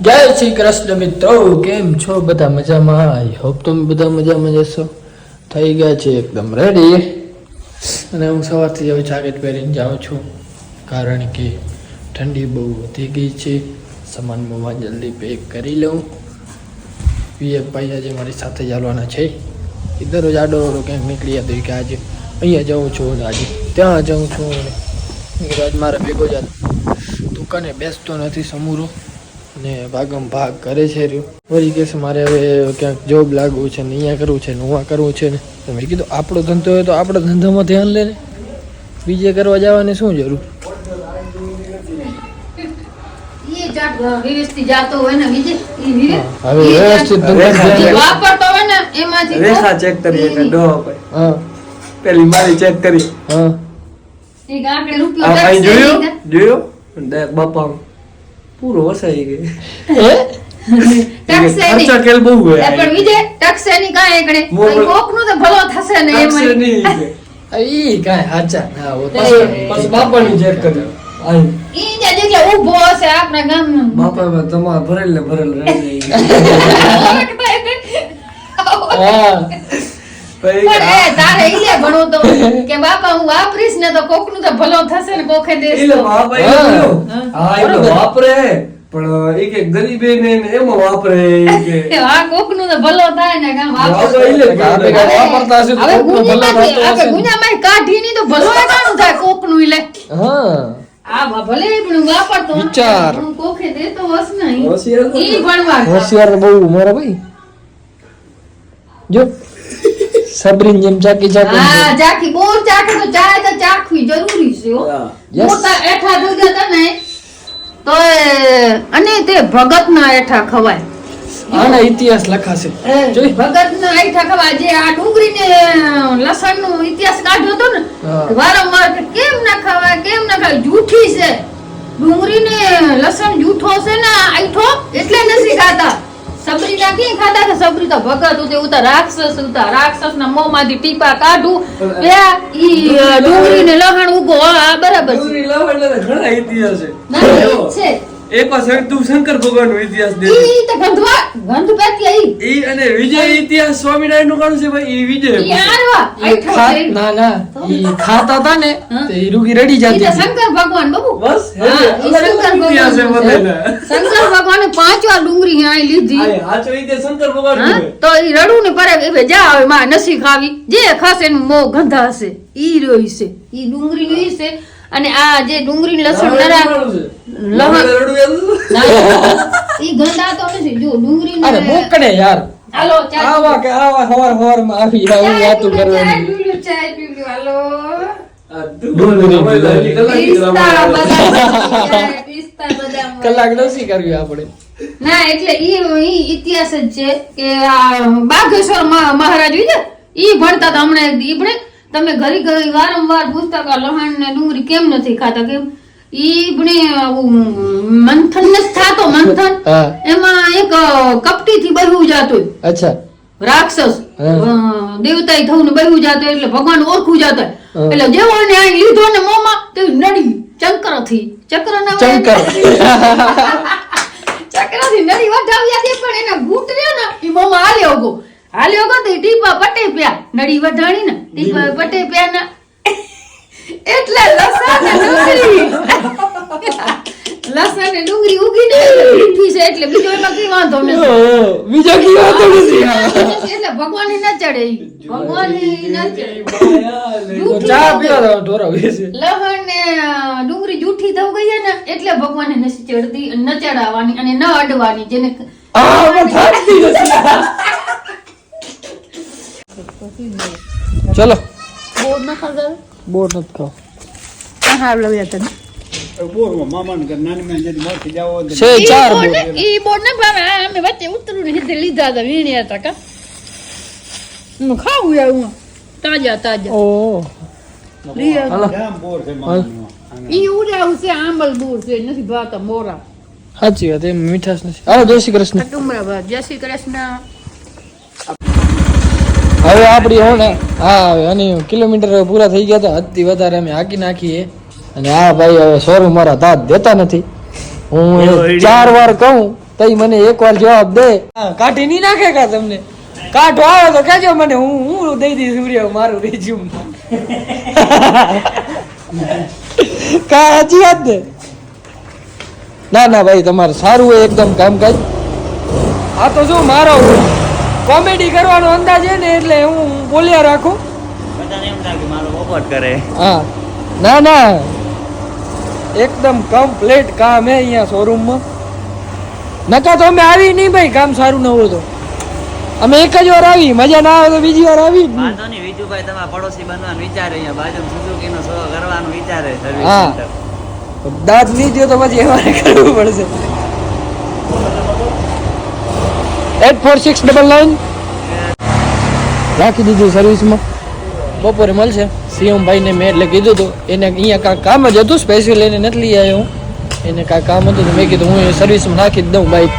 જય શ્રી કૃષ્ણ મિત્રો, કેમ છો? બધા મજામાં? આઈ હોપ તમે બધા મજામાં જશો. થઈ ગયા છે એકદમ રેડી અને હું સવારથી હવે જાકેટ પહેરીને જાઉં છું. કારણ કે ઠંડી બહુ વધી ગઈ છે. સામાન મોમાં જલ્દી પેક કરી લઉં. પીએફ ભાઈ આજે મારી સાથે ચાલવાના છે. એ દરરોજ આડો અવડો ક્યાંક નીકળી હતો કે આજે અહીંયા જાઉં છું આજે ત્યાં જાઉં છું. અને આજ મારે ભેગો જ દુકાને બેસતો નથી સમૂરો. ને ભાગમ ભાગ કરે છે રહ્યું. વળી કે મારે હવે ક્યાંક જોબ લાગવું છે ને અહીંયા કરવું છે ને હું આ કરવું છે ને. તો મેં કીધું આપણો ધંધો હોય તો આપણો ધંધામાં ધ્યાન લે ને. બીજે કરવા જવાની શું જરૂર? પેલી મારી ચેક કરી. જોયું? જોયું? દે બાપા પૂરો વસાઈ ગયો એ tax એની. ખર્ચા કેલ બહુ હોય પણ વિજય tax કાંઈ એકડે. કોકનું તો ભલો થશે ને Tax એમાં. નહીં કે. ઈ કાંઈ હાચા ના. પાછું પાછું બાપાની ઈ જે ઊભો હશે આપણા ગામમાં. બાપા તમારે ભરેલ ને ભરેલ રહી હા હું વાપરીશ ને તો કોકનું તો ભલો થશે ને કોકે. વાપરે પણ ગરીબે ને ને વાપરે કે હા કોકનું તો ભલો થાય ને વાપરતા હશે તો હવે કોકનો ભલો થતો હશે ને. ગુંજામાંથી કાઢીની તો ભલો થાય કોકનું એટલે હા. આ ભલે પણ વાપરતો વિચાર. પણ કોકે દેતો હશે ને હોશિયાર ઈ ભણવા હોશિયાર બહુ મારા ભાઈ. જો. સબરીન જેમ ચાકી ચાકી હા ચાખી બહુ ચાખે તો ચાય તો ચાખવી જરૂરી છે. મોટા એઠા દૂધ હતા ને તો અને તે ભગત ના એઠા ખવાય. આના ઇતિહાસ લખાશે. જોઈ. ભગત ના એઠા ખવાય. જે આ ડુંગળી ને લસણ નો ઇતિહાસ કાઢ્યો હતો ને વારંવાર કેમ ના ખવાય કેમ ના ખવાય? જૂઠી છે. ડુંગળીને લસણ જૂઠો છે ને આઈઠો એટલે નથી ખાતા. સબરી ના ક્યાં ખાતા કે સબરી તો ભગત ઉતે ઉતા રાક્ષસ ઉતા રાક્ષસ ના મોં માંથી ટીપા કાઢું બે ઈ ડુંગરી ડુંગળી ને લહણ ઉગો આ બરાબર ડુંગળી લાવો ઘણા ઇતિહાસ છે. ના, છે. એક તું શંકર ભગવાન નો ઇતિહાસ દે ઈ તો ગંધવા ગંધ પેતી ઈ ઈ અને વિજય ઇતિહાસ સ્વામિનારાયણનું કાણું છે ભાઈ ઈ વિજય ઈ ઈ. ના ના. ઈ ખાતા હતા ને. ઈ રૂગી રડી જતી શંકર ભગવાન બાબુ. બસ ઈ શંકર ભગવાન છે. શંકર ભગવાને પાંચ વાર ડુંગરી અહીં લીધી. આ હાચો શંકર ભગવાન તો ઈ રડું ને પરે એ જા આવે માં નસી ખાવી. જે ખાશે એનું મોં ગંધા હશે. ઈ રોઈ છે. ઈ ડુંગરી નું ઈ છે. અને આ જે ડુંગળી લસણ નરા ઈ ગંધા તો નથી જો ડુંગળી અરે મોકડે યાર. હાલો ચા આવા કે આવા હવાર હવારમાં આવી આવું વાતું કરવાની. પીવું, ચાય પીવું, હાલો. કલાક નથી કરવી આપણે. ના એટલે ઈ ઈ ઇતિહાસ જ છે કે આ બાઘેશ્વર મહા- મહારાજ ઈ ભણતા હતા હમણાં એક દી. ઈ ભણે. તમે ઘરી ઘરી વારંવાર પૂછતા કે લહણ ને ડુંગળી કેમ નથી ખાતા? કેમ? ઈ ભણે મંથન ને થાતો મંથન. એમાં એક કપટી થી બહુ જાતું અચ્છા. રાક્ષસ દેવતા થવું ને બહુ જાતો એટલે ભગવાન ઓળખું જાતો એટલે જેવો ને આ લીધો ને મોમાં તો નડી ચંકરથી ચક્ર. ના હોય ચક્રથી નડી વઢાવ્યા તે પણ એના ઘૂંટ રહ્યો ને એ મોમાં હાલ્યો ગયો. હાલ્યો ગયો તે ટીપા પટે પ્યા નડી વધાણી ને ટીપા પટે પ્યા ના એટલે લસણ ને ડુંગળી લસણ ને ડુંગળી ઉગી ને મીઠી છે એટલે બીજો એમાં કઈ વાંધો નથી બીજો કી વાંધો નથી એટલે ભગવાન ન ચડે ભગવાન ન ચડે ચા પીવા દો ઢોરા લહણ ને ડુંગળી જૂઠી થવ ગઈ ને એટલે ભગવાન ને ચડતી ન ચડાવવાની અને ન અડવાની જેને આ પણ નથી ચલો. બોર ના ખાતા બોર નથી ખાવ. હાર લવ્યા તને? છે ચાર બોર ઈ બોર ને ભાવે આ અમે વચ્ચે ઉતરું ને સીધે લીધા હતા વીણ્યા હતા કા? હું ખાવું આવું તાજા તાજા. ઓહ લઈ આવ. હાલ. ઈ ઉડાવું છે આંબલ બોર છે નથી ભાવતા મોરા. સાચી વાત એમ મીઠાશ નથી. હાલો જય શ્રી કૃષ્ણ. જય શ્રી કૃષ્ણ. હવે આપણી હો ને હા એની કિલોમીટર પૂરા થઈ ગયા તો હદથી વધારે અમે હાકી નાખીએ. અને આ ભાઈ હવે શોરૂમ મારા દાંત દેતા નથી. હું ચાર વાર કહું તઈ મને એક વાર જવાબ દે. હા, કાઢી નહીં નાખે કા તમને? કાઢો આવે તો કહેજો મને હું હું દઈ દઈશ સૂર્ય મારું રેઝ્યુમ કા સાચી વાત ને ના ના ભાઈ તમારે સારું હોય એકદમ કામકાજ. આ તો શું મારો કોમેડી કરવાનો અંદાજ છે ને એટલે હું બોલ્યા રાખું. એમ કરે. હા. ના ના. એકદમ કમ્પ્લીટ કામ હે અહીંયા શોરૂમમાં નકા તો અમે આવી નહીં ભાઈ કામ સારું ન હોય તો. અમે એક જ વાર આવી મજા ના આવે તો બીજી વાર આવી. વાંધો નહીં વિજુભાઈ તમારા પડોશી બનવાનું વિચારે અહીંયા બાજુ સુઝુકી નો શો કરવાનું વિચારે સર્વિસ હા. દાંત નહીં થયો તો પછી અમારે કરવું પડશે. Eight four six double nine. રાખી દીધું સર્વિસમાં. બપોરે મળશે. સીએમ ભાઈને મેં એટલે કીધું હતું એને અહીંયા કાંઈક કામ જ હતું સ્પેશિયલ એને નથી લઈ આવ્યો હું. એને કાંઈ કામ હતું તો મેં કીધું હું એ સર્વિસમાં નાખી જ દઉં બાઈક.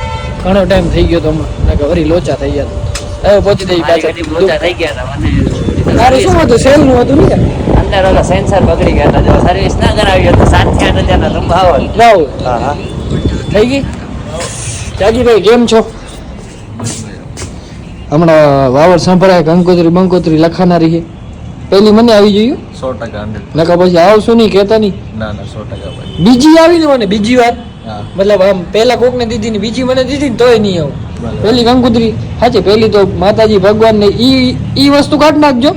ઘણો ટાઈમ થઈ ગયો તો હમણાં. કે વરી લોચા થઈ ગયા. હવે પહોંચી દઈ મારી થઈ ગયા હતા તારે શું હતું? સેલનું હતું ને? અંદર ઓલા સેન્સર બગડી ગયા હતા. જો સર્વિસ ના કરાવી તો સાતથી આઠ હજાર ના લંબાવો થઈ ગઈ? જાગીભાઈ કેમ છો? હમણાં વાવડ સંભળાય કંકોત્રી બંકોત્રી લખાનારી છે. પેલી મને આવી જોઈએ સો ટકા નકા પછી આવશું નહીં કેતા નહીં. ના ના સો ટકા બીજી આવી ને મને બીજી વાર મતલબ આમ પેલા કોક ને દીધી ને બીજી મને દીધી ને તોય નહીં આવું. પેલી કંકોત્રી સાચી પેલી તો માતાજી ભગવાન ને ઈ ઈ વસ્તુ કાઢ નાખજો.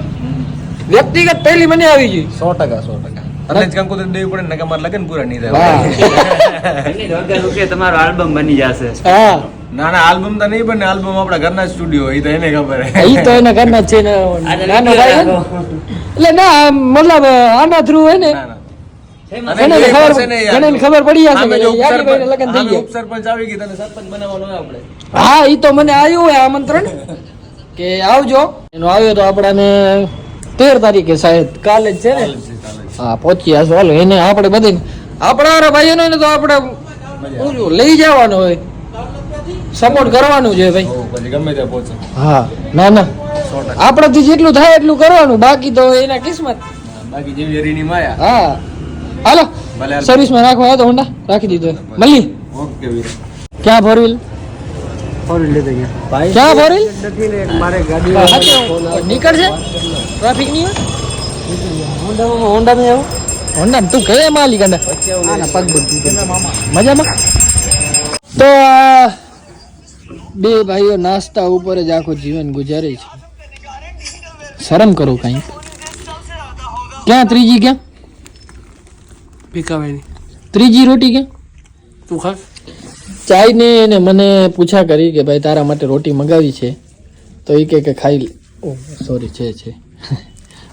વ્યક્તિગત પેલી મને આવી જોઈ સો ટકા સો ટકા. અને કંકુત્રી દેવી પડે ને કે લગન લગ્ન પૂરા નહીં. થાય. તમારો આલ્બમ બની જશે. હા. ના ના આલ્બમ તો નહીં બને આલ્બમ આપણા ઘરના સ્ટુડિયો એ તો એને ખબર ઈ તો એના ઘરના છે ને નાનો ભાઈ. એટલે ના મતલબ આના થ્રુ હે ને. એ ખબર- પડી જશે આમે કે જો યાદીભાઈને ઉપસરપંચ- લગ્ન થઈ આમે ગયા. ઉપસરપંચ આવી ગઈ તને સરપંચ બનાવવાનું હોય આપણે. હા ઈ તો મને આવ્યું હોય આમંત્રણ. કે આવજો. એનો આવ્યો તો આપણાને તેર તારીખે સાહેબ કાલે જ છે ને હા પહોંચી આસો હાલો એને આપણે બધી આપણા ભાઈઓને ને તો આપણે લઈ જવાનું હોય. સપોર્ટ કરવાનું છે ભાઈ. ગમે ત્યાં પહોંચે. હા ના ના. આપણાથી જેટલું થાય એટલું કરવાનું. બાકી તો એના કિસ્મત. બાકી જેવી હરીની માયા. હા. હાલો. સર્વિસમાં રાખવા આવ્યો તો હોન્ડા રાખી દીધો મળી ઓકે વીર. ક્યાં ફોર વ્હીલ ક્યાં વ્હીલ નીકળશે ટ્રાફિક નહીં હોય. હોન્ડા માં આવો? હોન્ડા તું કયા માલી કાંડા મજામાં? તો આ બે ભાઈઓ નાસ્તા ઉપર જ આખું જીવન ગુજારે છે. શરમ કરો કઈ. ક્યાં ત્રીજી ક્યાં? ભીખાભાઈ ત્રીજી રોટી ક્યાં? તું ખા. ચાય ને એને મને પૂછા કરી કે ભાઈ તારા માટે રોટી મંગાવી છે. તો એ કે કે ખાઈ લે. ઓ સોરી છે છે.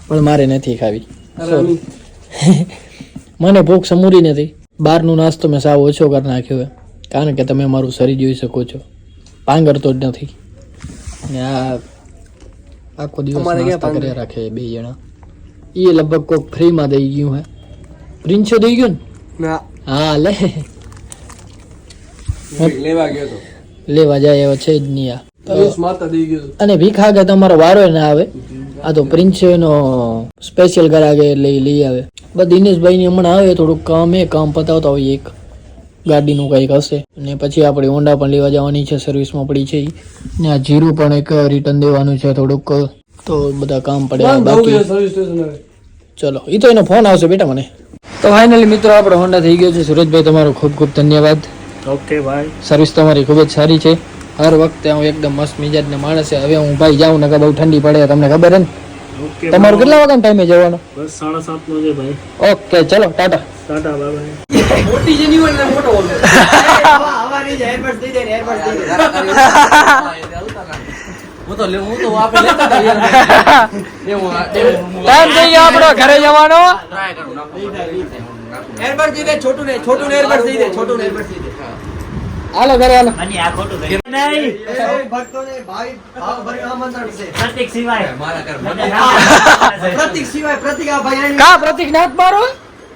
પણ મારે નથી ખાવી. મને ભૂખ સમૂરી નથી. બહારનો નાસ્તો મેં સાવ ઓછો કરી નાખ્યો કારણ કે તમે મારું શરીર જોઈ શકો છો. પાંગરતો જ નથી. ને આ આખો દિવસ નાસ્તા કર્યા રાખે બે જણા. એ લગભગ કોક ફ્રીમાં દઈ ગયું હે. પ્રિન્સો દઈ ગયો ને? હા લે. લેવા ગયો તો. લેવા જાય એવો છે જ નહીં આ. અને ભીખ તમારો વારો ના આવે. આ તો પ્રિન્સ નો સ્પેશિયલ કરાગે એટલે લઈ આવે. બસ દિનેશભાઈ ની હમણાં આવે થોડુંક કામ એ કામ પતાવતા હોય એક. ગાડીનું કંઈક હશે. ને પછી આપણે હોન્ડા પણ લેવા જવાની છે સર્વિસમાં પડી છે ને આ જીરું પણ એક રિટર્ન દેવાનું છે થોડુંક. તો બધા કામ પડે બાકી. ચલો એ તો એનો ફોન આવશે બેટા મને. તો ફાઇનલી મિત્રો આપણો હોન્ડા થઈ ગયો છે. સુરજભાઈ તમારો ખૂબ ખૂબ ધન્યવાદ. ઓકે ભાઈ સર્વિસ તમારી ખૂબ જ સારી છે. હર વખતે હું એકદમ મસ્ત મિજાજને માણસ છે. હવે હું ભાઈ જાઉં નકર બહુ ઠંડી પડે તમને ખબર હે ને? તમારું કેટલા વાગ્યા ટાઈમે જવાનો? બસ સાડા સાત નો છે ભાઈ. ઓકે ચલો ટાટા. ટાટા બાબા મોટી જેની હોય ને મોટો બોલ. હું તો લે- હું તો આપણે લેતા હતા યાર. આ- ટાઈમ થઈ ગયો આપણો ઘરે જવાનો. Try કરું, નાખું. હાલો ઘરે હાલો. આ ખોટું થઈ ગયું. નહીં. પ્રતિક સિવાય. મારા ઘર પ્રતિક કા પ્રતિક નાથ મારો?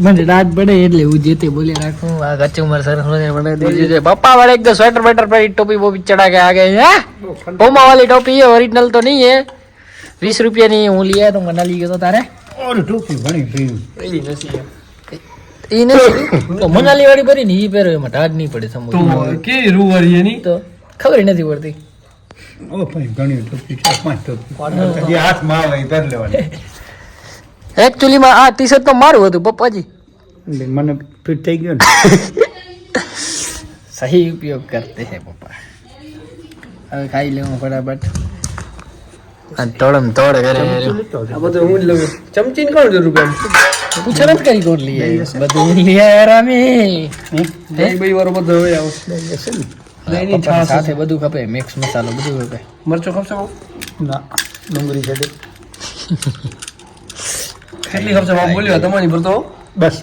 મને રાત પડે એટલે હું જે તે બોલી રાખું આ કચુમર સર મને દેજો. છે પપ્પા વાળે એકદમ સ્વેટર બેટર પર ટોપી બોપી ચડા કે આગે હે? પોમા વાળી ટોપી હે ઓરિજિનલ તો નહીં હે. વીસ રૂપિયાની હું લઈ આવ્યો તો મને લઈ ગયો તારે? ઓર નથી એ નથી? તો મનાલી વાળી ભરી ને એ પહેરો એમાં ટાઢ નહીં પડે સમજ તો કે રૂવારી એની? તો ખબર નથી પડતી. ઓ ભાઈ ઘણી ટોપી છે પાંચ ટોપી. હાથમાં આવે પહેર લેવાની. એકચ્યુઅલી માં આ ટી શર્ટ તો મારું હતું પપ્પાજી. એટલે મને ફિટ થઈ ગયો ને. સહી ઉપયોગ કરતે હે પપ્પા. હવે ખાઈ લેવું ફટાફટ. અને તોડમ તોડ કરે. આ બધું હું જ લઉં. ચમચી ને કોણ જરૂર રૂપિયા પૂછે નથી કરી કોણ લઈ આવ્યો? બધું લઈ આવ્યા રામી. દહીં બહી વાળો બધો હવે આવશે દહીંની પપ્પાને છાશ સાથે. બધું ખપે મિક્સ મસાલો બધું ખપે. મરચો ખપશે બાપુ? ના ડુંગળી છે. કેટલી ખર્ચો બોલ્યો તમારી પર તો. બસ